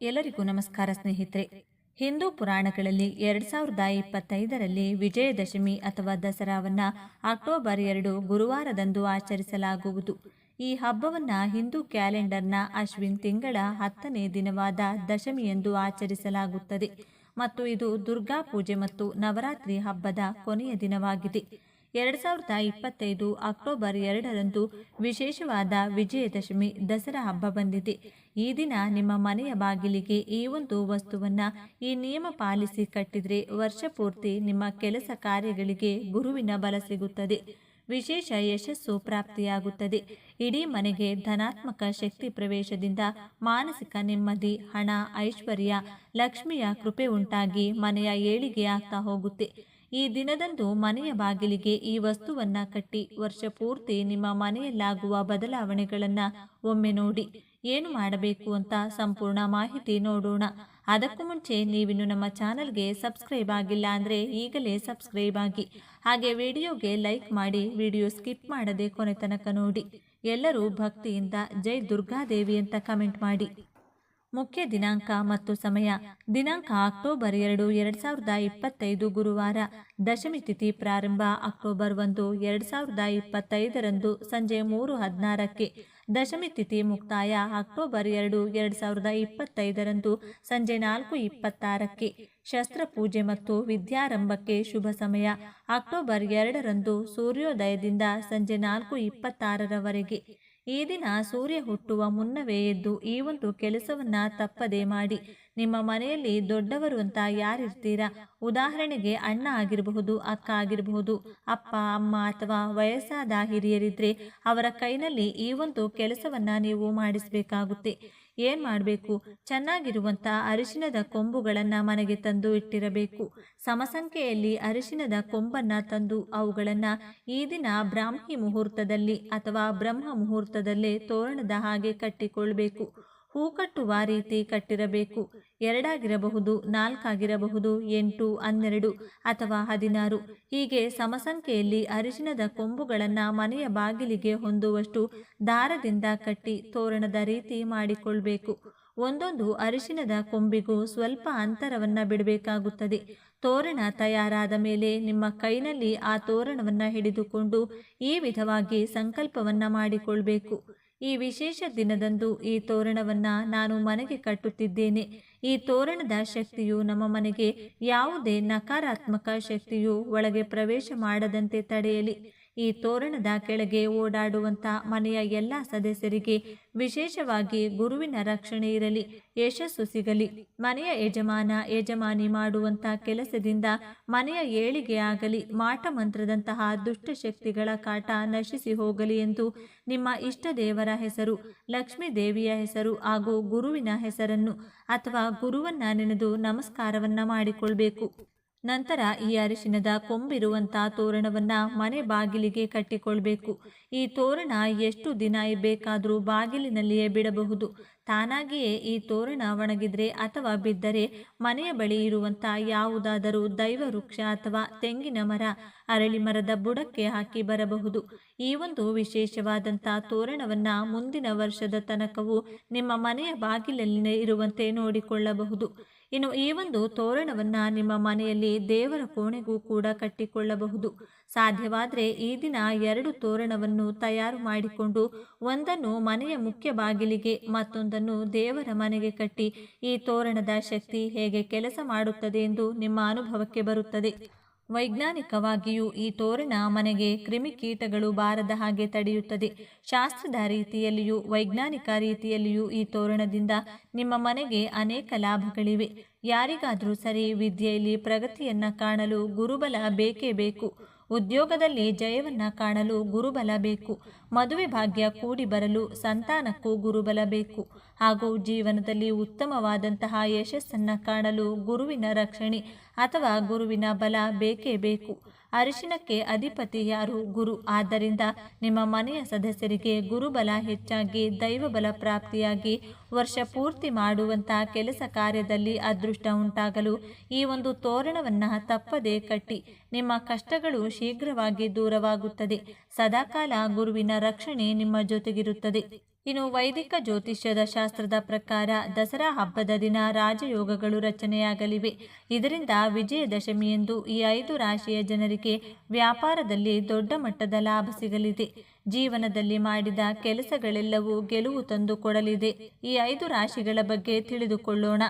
ಎಲ್ಲರಿಗೂ ನಮಸ್ಕಾರ ಸ್ನೇಹಿತರೆ. ಹಿಂದೂ ಪುರಾಣಗಳಲ್ಲಿ ಎರಡ್ ಸಾವಿರದ ಇಪ್ಪತ್ತೈದರಲ್ಲಿ ವಿಜಯದಶಮಿ ಅಥವಾ ದಸರಾವನ್ನ ಅಕ್ಟೋಬರ್ ಎರಡು ಗುರುವಾರದಂದು ಆಚರಿಸಲಾಗುವುದು. ಈ ಹಬ್ಬವನ್ನ ಹಿಂದೂ ಕ್ಯಾಲೆಂಡರ್ನ ಅಶ್ವಿನ್ ತಿಂಗಳ ಹತ್ತನೇ ದಿನವಾದ ದಶಮಿ ಎಂದು ಆಚರಿಸಲಾಗುತ್ತದೆ. ಮತ್ತು ಇದು ದುರ್ಗಾ ಪೂಜೆ ಮತ್ತು ನವರಾತ್ರಿ ಹಬ್ಬದ ಕೊನೆಯ ದಿನವಾಗಿದೆ. ಎರಡ್ ಸಾವಿರದ ಇಪ್ಪತ್ತೈದು ಅಕ್ಟೋಬರ್ ಎರಡರಂದು ವಿಶೇಷವಾದ ವಿಜಯದಶಮಿ ದಸರಾ ಹಬ್ಬ ಬಂದಿದೆ. ಈ ದಿನ ನಿಮ್ಮ ಮನೆಯ ಬಾಗಿಲಿಗೆ ಈ ಒಂದು ವಸ್ತುವನ್ನ ಈ ನಿಯಮ ಪಾಲಿಸಿ ಕಟ್ಟಿದರೆ ವರ್ಷ ಪೂರ್ತಿ ನಿಮ್ಮ ಕೆಲಸ ಕಾರ್ಯಗಳಿಗೆ ಗುರುವಿನ ಬಲ ಸಿಗುತ್ತದೆ. ವಿಶೇಷ ಯಶಸ್ಸು ಪ್ರಾಪ್ತಿಯಾಗುತ್ತದೆ. ಇಡೀ ಮನೆಗೆ ಧನಾತ್ಮಕ ಶಕ್ತಿ ಪ್ರವೇಶದಿಂದ ಮಾನಸಿಕ ನೆಮ್ಮದಿ, ಹಣ, ಐಶ್ವರ್ಯ, ಲಕ್ಷ್ಮಿಯ ಕೃಪೆ ಉಂಟಾಗಿ ಮನೆಯ ಏಳಿಗೆ ಆಗ್ತಾ ಹೋಗುತ್ತೆ. ಈ ದಿನದಂದು ಮನೆಯ ಬಾಗಿಲಿಗೆ ಈ ವಸ್ತುವನ್ನ ಕಟ್ಟಿ ವರ್ಷ ಪೂರ್ತಿ ನಿಮ್ಮ ಮನೆಯಲ್ಲಾಗುವ ಬದಲಾವಣೆಗಳನ್ನ ಒಮ್ಮೆ ನೋಡಿ ಏನು ಮಾಡಬೇಕು ಅಂತ ಸಂಪೂರ್ಣ ಮಾಹಿತಿ ನೋಡೋಣ. ಅದಕ್ಕೂ ಮುಂಚೆ ನೀವಿನ್ನು ನಮ್ಮ ಚಾನಲ್ಗೆ ಸಬ್ಸ್ಕ್ರೈಬ್ ಆಗಿಲ್ಲ ಅಂದರೆ ಈಗಲೇ ಸಬ್ಸ್ಕ್ರೈಬ್ ಆಗಿ. ಹಾಗೆ ವಿಡಿಯೋಗೆ ಲೈಕ್ ಮಾಡಿ ವಿಡಿಯೋ ಸ್ಕಿಪ್ ಮಾಡದೆ ಕೊನೆ ತನಕ ನೋಡಿ. ಎಲ್ಲರೂ ಭಕ್ತಿಯಿಂದ ಜೈ ದುರ್ಗಾದೇವಿ ಅಂತ ಕಮೆಂಟ್ ಮಾಡಿ. ಮುಖ್ಯ ದಿನಾಂಕ ಮತ್ತು ಸಮಯ. ದಿನಾಂಕ ಅಕ್ಟೋಬರ್ ಎರಡು, ಎರಡ್ ಸಾವಿರದ ಇಪ್ಪತ್ತೈದು ಗುರುವಾರ. ದಶಮಿ ತಿಥಿ ಪ್ರಾರಂಭ ಅಕ್ಟೋಬರ್ ಒಂದು, ಎರಡ್ ಸಾವಿರದ ಇಪ್ಪತ್ತೈದರಂದು ಸಂಜೆ ಮೂರು ಹದಿನಾರಕ್ಕೆ. ದಶಮಿ ತಿಥಿ ಮುಕ್ತಾಯ ಅಕ್ಟೋಬರ್ ಎರಡು, ಎರಡ್ ಸಾವಿರದ ಇಪ್ಪತ್ತೈದರಂದು ಸಂಜೆ ನಾಲ್ಕು ಇಪ್ಪತ್ತಾರಕ್ಕೆ. ಶಸ್ತ್ರಪೂಜೆ ಮತ್ತು ವಿದ್ಯಾರಂಭಕ್ಕೆ ಶುಭ ಸಮಯ. ಅಕ್ಟೋಬರ್ ಎರಡರಂದು ಸೂರ್ಯೋದಯದಿಂದ ಸಂಜೆ ನಾಲ್ಕು ಇಪ್ಪತ್ತಾರರವರೆಗೆ. ಈ ದಿನ ಸೂರ್ಯ ಹುಟ್ಟುವ ಮುನ್ನವೇ ಎದ್ದು ಈ ಒಂದು ಕೆಲಸವನ್ನ ತಪ್ಪದೆ ಮಾಡಿ ನಿಮ್ಮ ಮನೆಯಲ್ಲಿ ದೊಡ್ಡವರು ಅಂತ ಯಾರಿರ್ತೀರಾ? ಉದಾಹರಣೆಗೆ ಅಣ್ಣ ಆಗಿರಬಹುದು, ಅಕ್ಕ ಆಗಿರಬಹುದು, ಅಪ್ಪ, ಅಮ್ಮ ಅಥವಾ ವಯಸ್ಸಾದ ಹಿರಿಯರಿದ್ರೆ ಅವರ ಕೈನಲ್ಲಿ ಈ ಒಂದು ಕೆಲಸವನ್ನ ನೀವು ಮಾಡಿಸಬೇಕಾಗುತ್ತೆ. ಏನ್ ಮಾಡಬೇಕು? ಚೆನ್ನಾಗಿರುವಂತ ಅರಿಶಿನದ ಕೊಂಬುಗಳನ್ನ ಮನೆಗೆ ತಂದು ಇಟ್ಟಿರಬೇಕು. ಸಮಸಂಖ್ಯೆಯಲ್ಲಿ ಅರಿಶಿನದ ಕೊಂಬನ್ನ ತಂದು ಅವುಗಳನ್ನ ಈ ದಿನ ಬ್ರಾಹ್ಮಿ ಮುಹೂರ್ತದಲ್ಲಿ ಅಥವಾ ಬ್ರಹ್ಮ ಮುಹೂರ್ತದಲ್ಲೇ ತೋರಣದ ಹಾಗೆ ಕಟ್ಟಿಕೊಳ್ಬೇಕು. ಹೂ ಕಟ್ಟುವ ರೀತಿ ಕಟ್ಟಿರಬೇಕು. ಎರಡಾಗಿರಬಹುದು, ನಾಲ್ಕಾಗಿರಬಹುದು, ಎಂಟು, ಹನ್ನೆರಡು ಅಥವಾ ಹದಿನಾರು. ಹೀಗೆ ಸಮಸಂಖ್ಯೆಯಲ್ಲಿ ಅರಿಶಿನದ ಕೊಂಬುಗಳನ್ನು ಮನೆಯ ಬಾಗಿಲಿಗೆ ಹೊಂದುವಷ್ಟು ದಾರದಿಂದ ಕಟ್ಟಿ ತೋರಣದ ರೀತಿ ಮಾಡಿಕೊಳ್ಬೇಕು. ಒಂದೊಂದು ಅರಿಶಿನದ ಕೊಂಬಿಗೂ ಸ್ವಲ್ಪ ಅಂತರವನ್ನು ಬಿಡಬೇಕಾಗುತ್ತದೆ. ತೋರಣ ತಯಾರಾದ ಮೇಲೆ ನಿಮ್ಮ ಕೈನಲ್ಲಿ ಆ ತೋರಣವನ್ನು ಹಿಡಿದುಕೊಂಡು ಈ ವಿಧವಾಗಿ ಸಂಕಲ್ಪವನ್ನು ಮಾಡಿಕೊಳ್ಬೇಕು. ಈ ವಿಶೇಷ ದಿನದಂದು ಈ ತೋರಣವನ್ನ ನಾನು ಮನೆಗೆ ಕಟ್ಟುತ್ತಿದ್ದೇನೆ. ಈ ತೋರಣದ ಶಕ್ತಿಯು ನಮ್ಮ ಮನೆಗೆ ಯಾವುದೇ ನಕಾರಾತ್ಮಕ ಶಕ್ತಿಯು ಒಳಗೆ ಪ್ರವೇಶ ಮಾಡದಂತೆ ತಡೆಯಲಿ. ಈ ತೋರಣದ ಕೆಳಗೆ ಓಡಾಡುವಂಥ ಮನೆಯ ಎಲ್ಲ ಸದಸ್ಯರಿಗೆ ವಿಶೇಷವಾಗಿ ಗುರುವಿನ ರಕ್ಷಣೆ ಇರಲಿ, ಯಶಸ್ಸು ಸಿಗಲಿ. ಮನೆಯ ಯಜಮಾನ, ಯಜಮಾನಿ ಮಾಡುವಂಥ ಕೆಲಸದಿಂದ ಮನೆಯ ಏಳಿಗೆ ಆಗಲಿ, ಮಾಟ ಮಂತ್ರದಂತಹ ದುಷ್ಟಶಕ್ತಿಗಳ ಕಾಟ ನಶಿಸಿ ಹೋಗಲಿ ಎಂದು ನಿಮ್ಮ ಇಷ್ಟ ದೇವರ ಹೆಸರು, ಲಕ್ಷ್ಮೀ ದೇವಿಯ ಹೆಸರು ಹಾಗೂ ಗುರುವಿನ ಹೆಸರನ್ನು ಅಥವಾ ಗುರುವನ್ನ ನೆನೆದು ನಮಸ್ಕಾರವನ್ನ ಮಾಡಿಕೊಳ್ಬೇಕು. ನಂತರ ಈ ಅರಿಶಿನದ ಕೊಂಬಿರುವಂತ ತೋರಣವನ್ನ ಮನೆ ಬಾಗಿಲಿಗೆ ಕಟ್ಟಿಕೊಳ್ಬೇಕು. ಈ ತೋರಣ ಎಷ್ಟು ದಿನ ಬೇಕಾದರೂ ಬಾಗಿಲಿನಲ್ಲಿಯೇ ಬಿಡಬಹುದು. ತಾನಾಗಿಯೇ ಈ ತೋರಣ ಒಣಗಿದರೆ ಅಥವಾ ಬಿದ್ದರೆ ಮನೆಯ ಬಳಿ ಇರುವಂಥ ಯಾವುದಾದರೂ ದೈವ ವೃಕ್ಷ ಅಥವಾ ತೆಂಗಿನ ಮರ, ಅರಳಿ ಮರದ ಬುಡಕ್ಕೆ ಹಾಕಿ ಬರಬಹುದು. ಈ ಒಂದು ವಿಶೇಷವಾದಂಥ ತೋರಣವನ್ನ ಮುಂದಿನ ವರ್ಷದ ತನಕವೂ ನಿಮ್ಮ ಮನೆಯ ಬಾಗಿಲಲ್ಲಿ ಇರುವಂತೆ ನೋಡಿಕೊಳ್ಳಬಹುದು. ಇನ್ನು ಈ ಒಂದು ತೋರಣವನ್ನು ನಿಮ್ಮ ಮನೆಯಲ್ಲಿ ದೇವರ ಕೋಣೆಗೂ ಕೂಡ ಕಟ್ಟಿಕೊಳ್ಳಬಹುದು. ಸಾಧ್ಯವಾದರೆ ಈ ದಿನ ಎರಡು ತೋರಣವನ್ನು ತಯಾರು ಮಾಡಿಕೊಂಡು ಒಂದನ್ನು ಮನೆಯ ಮುಖ್ಯ ಬಾಗಿಲಿಗೆ, ಮತ್ತೊಂದನ್ನು ದೇವರ ಮನೆಗೆ ಕಟ್ಟಿ ಈ ತೋರಣದ ಶಕ್ತಿ ಹೇಗೆ ಕೆಲಸ ಮಾಡುತ್ತದೆ ಎಂದು ನಿಮ್ಮ ಅನುಭವಕ್ಕೆ ಬರುತ್ತದೆ. ವೈಜ್ಞಾನಿಕವಾಗಿಯೂ ಈ ತೋರಣ ಮನೆಗೆ ಕ್ರಿಮಿಕೀಟಗಳು ಬಾರದ ಹಾಗೆ ತಡೆಯುತ್ತದೆ. ಶಾಸ್ತ್ರದ ರೀತಿಯಲ್ಲಿಯೂ, ವೈಜ್ಞಾನಿಕ ರೀತಿಯಲ್ಲಿಯೂ ಈ ತೋರಣದಿಂದ ನಿಮ್ಮ ಮನೆಗೆ ಅನೇಕ ಲಾಭಗಳಿವೆ. ಯಾರಿಗಾದರೂ ಸರಿ ವಿದ್ಯೆಯಲ್ಲಿ ಪ್ರಗತಿಯನ್ನ ಕಾಣಲು ಗುರುಬಲ ಬೇಕೇ ಬೇಕು. ಉದ್ಯೋಗದಲ್ಲಿ ಜಯವನ್ನ ಕಾಣಲು ಗುರುಬಲ ಬೇಕು. ಮದುವೆ ಭಾಗ್ಯ ಕೂಡಿ ಬರಲು ಸಂತಾನಕ್ಕೂ ಗುರುಬಲ ಬೇಕು. ಹಾಗೂ ಜೀವನದಲ್ಲಿ ಉತ್ತಮವಾದಂತಹ ಯಶಸ್ಸನ್ನು ಕಾಣಲು ಗುರುವಿನ ರಕ್ಷಣೆ ಅಥವಾ ಗುರುವಿನ ಬಲ ಬೇಕೇ ಬೇಕು. ಅರಿಶಿನಕ್ಕೆ ಅಧಿಪತಿ ಯಾರು? ಗುರು. ಆದ್ದರಿಂದ ನಿಮ್ಮ ಮನೆಯ ಸದಸ್ಯರಿಗೆ ಗುರುಬಲ ಹೆಚ್ಚಾಗಿ ದೈವಬಲ ಪ್ರಾಪ್ತಿಯಾಗಿ ವರ್ಷ ಪೂರ್ತಿ ಮಾಡುವಂತಹ ಕೆಲಸ ಕಾರ್ಯದಲ್ಲಿ ಅದೃಷ್ಟ ಉಂಟಾಗಲು ಈ ಒಂದು ತೋರಣವನ್ನು ತಪ್ಪದೆ ಕಟ್ಟಿ. ನಿಮ್ಮ ಕಷ್ಟಗಳು ಶೀಘ್ರವಾಗಿ ದೂರವಾಗುತ್ತದೆ. ಸದಾಕಾಲ ಗುರುವಿನ ರಕ್ಷಣೆ ನಿಮ್ಮ ಜೊತೆಗಿರುತ್ತದೆ. ಇನ್ನು ವೈದಿಕ ಜ್ಯೋತಿಷ್ಯದ ಶಾಸ್ತ್ರದ ಪ್ರಕಾರ ದಸರಾ ಹಬ್ಬದ ದಿನ ರಾಜಯೋಗಗಳು ರಚನೆಯಾಗಲಿವೆ. ಇದರಿಂದ ವಿಜಯದಶಮಿಯಂದು ಈ ಐದು ರಾಶಿಯ ಜನರಿಗೆ ವ್ಯಾಪಾರದಲ್ಲಿ ದೊಡ್ಡ ಮಟ್ಟದ ಲಾಭ ಸಿಗಲಿದೆ. ಜೀವನದಲ್ಲಿ ಮಾಡಿದ ಕೆಲಸಗಳೆಲ್ಲವೂ ಗೆಲುವು ತಂದು ಕೊಡಲಿದೆ. ಈ ಐದು ರಾಶಿಗಳ ಬಗ್ಗೆ ತಿಳಿದುಕೊಳ್ಳೋಣ.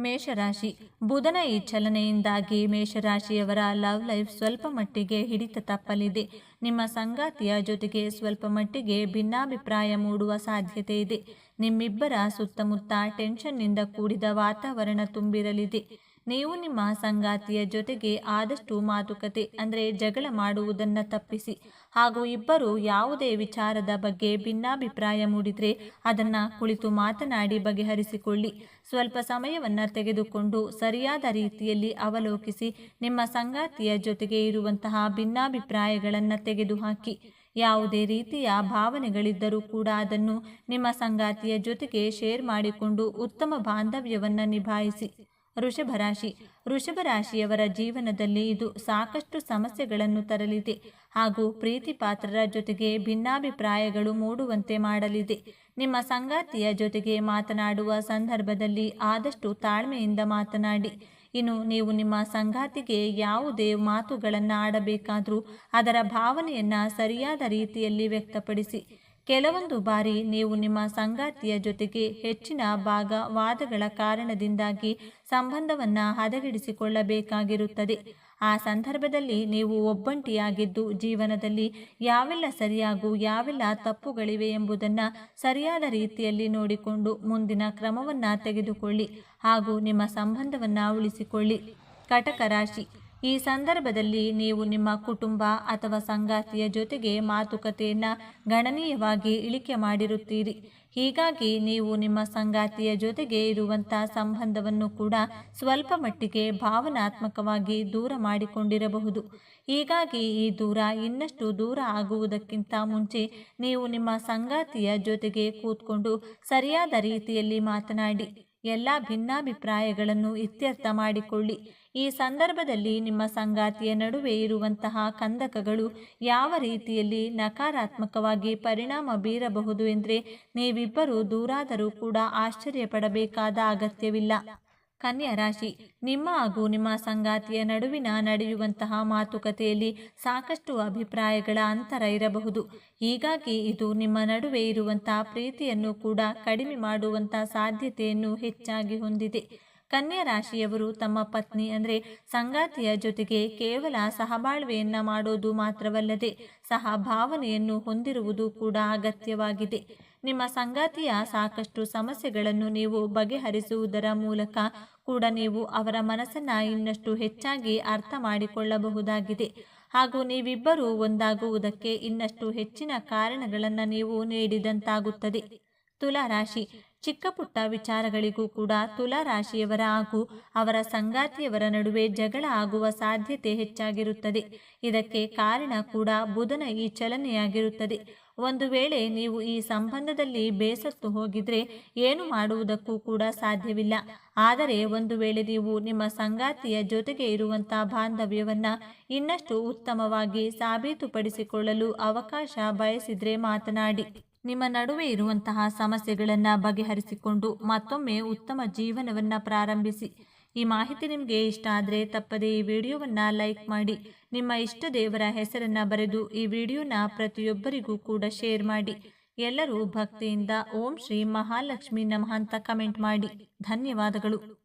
ಮೇಷರಾಶಿ. ಬುಧನ ಈ ಚಲನೆಯಿಂದಾಗಿ ಮೇಷರಾಶಿಯವರ ಲವ್ ಲೈಫ್ ಸ್ವಲ್ಪ ಮಟ್ಟಿಗೆ ಹಿಡಿತ ತಪ್ಪಲಿದೆ. ನಿಮ್ಮ ಸಂಗಾತಿಯ ಜೊತೆಗೆ ಸ್ವಲ್ಪ ಮಟ್ಟಿಗೆ ಭಿನ್ನಾಭಿಪ್ರಾಯ ಮೂಡುವ ಸಾಧ್ಯತೆ ಇದೆ. ನಿಮ್ಮಿಬ್ಬರ ಸುತ್ತಮುತ್ತ ಟೆನ್ಷನ್ನಿಂದ ಕೂಡಿದ ವಾತಾವರಣ ತುಂಬಿರಲಿದೆ. ನೀವು ನಿಮ್ಮ ಸಂಗಾತಿಯ ಜೊತೆಗೆ ಆದಷ್ಟು ಮಾತುಕತೆ, ಅಂದರೆ ಜಗಳ ಮಾಡುವುದನ್ನು ತಪ್ಪಿಸಿ. ಹಾಗೂ ಇಬ್ಬರು ಯಾವುದೇ ವಿಚಾರದ ಬಗ್ಗೆ ಭಿನ್ನಾಭಿಪ್ರಾಯ ಮೂಡಿದರೆ ಅದನ್ನು ಕುಳಿತು ಮಾತನಾಡಿ ಬಗೆಹರಿಸಿಕೊಳ್ಳಿ. ಸ್ವಲ್ಪ ಸಮಯವನ್ನು ತೆಗೆದುಕೊಂಡು ಸರಿಯಾದ ರೀತಿಯಲ್ಲಿ ಅವಲೋಕಿಸಿ ನಿಮ್ಮ ಸಂಗಾತಿಯ ಜೊತೆಗೆ ಇರುವಂತಹ ಭಿನ್ನಾಭಿಪ್ರಾಯಗಳನ್ನು ತೆಗೆದುಹಾಕಿ. ಯಾವುದೇ ರೀತಿಯ ಭಾವನೆಗಳಿದ್ದರೂ ಕೂಡ ಅದನ್ನು ನಿಮ್ಮ ಸಂಗಾತಿಯ ಜೊತೆಗೆ ಶೇರ್ ಮಾಡಿಕೊಂಡು ಉತ್ತಮ ಬಾಂಧವ್ಯವನ್ನು ನಿಭಾಯಿಸಿ. ವೃಷಭ ರಾಶಿ ವೃಷಭ ರಾಶಿಯವರ ಜೀವನದಲ್ಲಿ ಇದು ಸಾಕಷ್ಟು ಸಮಸ್ಯೆಗಳನ್ನು ತರಲಿದೆ ಹಾಗೂ ಪ್ರೀತಿ ಪಾತ್ರರ ಜೊತೆಗೆ ಭಿನ್ನಾಭಿಪ್ರಾಯಗಳು ಮೂಡುವಂತೆ ಮಾಡಲಿದೆ. ನಿಮ್ಮ ಸಂಗಾತಿಯ ಜೊತೆಗೆ ಮಾತನಾಡುವ ಸಂದರ್ಭದಲ್ಲಿ ಆದಷ್ಟು ತಾಳ್ಮೆಯಿಂದ ಮಾತನಾಡಿ. ಇನ್ನು ನೀವು ನಿಮ್ಮ ಸಂಗಾತಿಗೆ ಯಾವುದೇ ಮಾತುಗಳನ್ನು ಆಡಬೇಕಾದರೂ ಅದರ ಭಾವನೆಯನ್ನು ಸರಿಯಾದ ರೀತಿಯಲ್ಲಿ ವ್ಯಕ್ತಪಡಿಸಿ. ಕೆಲವೊಂದು ಬಾರಿ ನೀವು ನಿಮ್ಮ ಸಂಗಾತಿಯ ಜೊತೆಗೆ ಹೆಚ್ಚಿನ ಭಾಗ ವಾದಗಳ ಕಾರಣದಿಂದಾಗಿ ಸಂಬಂಧವನ್ನು ಹದಗೆಡಿಸಿಕೊಳ್ಳಬೇಕಾಗಿರುತ್ತದೆ. ಆ ಸಂದರ್ಭದಲ್ಲಿ ನೀವು ಒಬ್ಬಂಟಿಯಾಗಿದ್ದು ಜೀವನದಲ್ಲಿ ಯಾವೆಲ್ಲ ಸರಿಯಾಗೂ ಯಾವೆಲ್ಲ ತಪ್ಪುಗಳಿವೆ ಎಂಬುದನ್ನು ಸರಿಯಾದ ರೀತಿಯಲ್ಲಿ ನೋಡಿಕೊಂಡು ಮುಂದಿನ ಕ್ರಮವನ್ನು ತೆಗೆದುಕೊಳ್ಳಿ ಹಾಗೂ ನಿಮ್ಮ ಸಂಬಂಧವನ್ನು ಉಳಿಸಿಕೊಳ್ಳಿ. ಕಟಕ ರಾಶಿ. ಈ ಸಂದರ್ಭದಲ್ಲಿ ನೀವು ನಿಮ್ಮ ಕುಟುಂಬ ಅಥವಾ ಸಂಗಾತಿಯ ಜೊತೆಗೆ ಮಾತುಕತೆಯನ್ನು ಗಣನೀಯವಾಗಿ ಇಳಿಕೆ ಮಾಡಿರುತ್ತೀರಿ. ಹೀಗಾಗಿ ನೀವು ನಿಮ್ಮ ಸಂಗಾತಿಯ ಜೊತೆಗೆ ಇರುವಂಥ ಸಂಬಂಧವನ್ನು ಕೂಡ ಸ್ವಲ್ಪ ಮಟ್ಟಿಗೆ ಭಾವನಾತ್ಮಕವಾಗಿ ದೂರ ಮಾಡಿಕೊಂಡಿರಬಹುದು. ಹೀಗಾಗಿ ಈ ದೂರ ಇನ್ನಷ್ಟು ದೂರ ಆಗುವುದಕ್ಕಿಂತ ಮುಂಚೆ ನೀವು ನಿಮ್ಮ ಸಂಗಾತಿಯ ಜೊತೆಗೆ ಕೂತ್ಕೊಂಡು ಸರಿಯಾದ ರೀತಿಯಲ್ಲಿ ಮಾತನಾಡಿ. ಎಲ್ಲ ಭಿನ್ನಾಭಿಪ್ರಾಯಗಳನ್ನು ಇತ್ಯರ್ಥ ಮಾಡಿಕೊಳ್ಳಿ. ಈ ಸಂದರ್ಭದಲ್ಲಿ ನಿಮ್ಮ ಸಂಗಾತಿಯ ನಡುವೆ ಇರುವಂತಹ ಕಂದಕಗಳು ಯಾವ ರೀತಿಯಲ್ಲಿ ನಕಾರಾತ್ಮಕವಾಗಿ ಪರಿಣಾಮ ಬೀರಬಹುದು ಎಂದರೆ, ನೀವಿಬ್ಬರು ದೂರಾದರೂ ಕೂಡ ಆಶ್ಚರ್ಯಪಡಬೇಕಾದ ಅಗತ್ಯವಿಲ್ಲ. ಕನ್ಯಾ ರಾಶಿ, ನಿಮ್ಮ ಹಾಗೂ ನಿಮ್ಮ ಸಂಗಾತಿಯ ನಡುವಿನ ನಡೆಯುವಂತಹ ಮಾತುಕತೆಯಲ್ಲಿ ಸಾಕಷ್ಟು ಅಭಿಪ್ರಾಯಗಳ ಅಂತರ ಇರಬಹುದು. ಹೀಗಾಗಿ ಇದು ನಿಮ್ಮ ನಡುವೆ ಇರುವಂತಹ ಪ್ರೀತಿಯನ್ನು ಕೂಡ ಕಡಿಮೆ ಮಾಡುವಂತಹ ಸಾಧ್ಯತೆಯನ್ನು ಹೆಚ್ಚಾಗಿ ಹೊಂದಿದೆ. ಕನ್ಯಾ ರಾಶಿಯವರು ತಮ್ಮ ಪತ್ನಿ, ಅಂದರೆ ಸಂಗಾತಿಯ ಜೊತೆಗೆ ಕೇವಲ ಸಹಬಾಳ್ವೆಯನ್ನ ಮಾಡೋದು ಮಾತ್ರವಲ್ಲದೆ ಸಹ ಭಾವನೆಯನ್ನು ಹೊಂದಿರುವುದು ಕೂಡ ಅಗತ್ಯವಾಗಿದೆ. ನಿಮ್ಮ ಸಂಗಾತಿಯ ಸಾಕಷ್ಟು ಸಮಸ್ಯೆಗಳನ್ನು ನೀವು ಬಗೆಹರಿಸುವುದರ ಮೂಲಕ ಕೂಡ ನೀವು ಅವರ ಮನಸ್ಸನ್ನು ಇನ್ನಷ್ಟು ಹೆಚ್ಚಾಗಿ ಅರ್ಥ ಮಾಡಿಕೊಳ್ಳಬಹುದಾಗಿದೆ. ಹಾಗೂ ನೀವಿಬ್ಬರೂ ಒಂದಾಗುವುದಕ್ಕೆ ಇನ್ನಷ್ಟು ಹೆಚ್ಚಿನ ಕಾರಣಗಳನ್ನು ನೀವು ನೀಡಿದಂತಾಗುತ್ತದೆ. ತುಲಾ ರಾಶಿ ಚಿಕ್ಕ ಪುಟ್ಟ ವಿಚಾರಗಳಿಗೂ ಕೂಡ ತುಲಾ ರಾಶಿಯವರ ಹಾಗೂ ಅವರ ಸಂಗಾತಿಯವರ ನಡುವೆ ಜಗಳ ಆಗುವ ಸಾಧ್ಯತೆ ಹೆಚ್ಚಾಗಿರುತ್ತದೆ. ಇದಕ್ಕೆ ಕಾರಣ ಕೂಡ ಬುಧನ ಈ ಚಲನೆಯಾಗಿರುತ್ತದೆ. ಒಂದು ವೇಳೆ ನೀವು ಈ ಸಂಬಂಧದಲ್ಲಿ ಬೇಸತ್ತು ಹೋಗಿದ್ರೆ ಏನು ಮಾಡುವುದಕ್ಕೂ ಕೂಡ ಸಾಧ್ಯವಿಲ್ಲ. ಆದರೆ ಒಂದು ವೇಳೆ ನೀವು ನಿಮ್ಮ ಸಂಗಾತಿಯ ಜೊತೆಗೆ ಇರುವಂತಹ ಬಾಂಧವ್ಯವನ್ನು ಇನ್ನಷ್ಟು ಉತ್ತಮವಾಗಿ ಸಾಬೀತುಪಡಿಸಿಕೊಳ್ಳಲು ಅವಕಾಶ ಬಯಸಿದ್ರೆ ಮಾತನಾಡಿ. ನಿಮ್ಮ ನಡುವೆ ಇರುವಂತಹ ಸಮಸ್ಯೆಗಳನ್ನು ಬಗೆಹರಿಸಿಕೊಂಡು ಮತ್ತೊಮ್ಮೆ ಉತ್ತಮ ಜೀವನವನ್ನು ಪ್ರಾರಂಭಿಸಿ. ಈ ಮಾಹಿತಿ ನಿಮಗೆ ಇಷ್ಟ ಆದರೆ ತಪ್ಪದೇ ಈ ವಿಡಿಯೋವನ್ನು ಲೈಕ್ ಮಾಡಿ. ನಿಮ್ಮ ಇಷ್ಟ ದೇವರ ಹೆಸರನ್ನು ಬರೆದು ಈ ವಿಡಿಯೋನ ಪ್ರತಿಯೊಬ್ಬರಿಗೂ ಕೂಡ ಶೇರ್ ಮಾಡಿ. ಎಲ್ಲರೂ ಭಕ್ತಿಯಿಂದ ಓಂ ಶ್ರೀ ಮಹಾಲಕ್ಷ್ಮಿ ನಮಃ ಅಂತ ಕಮೆಂಟ್ ಮಾಡಿ. ಧನ್ಯವಾದಗಳು.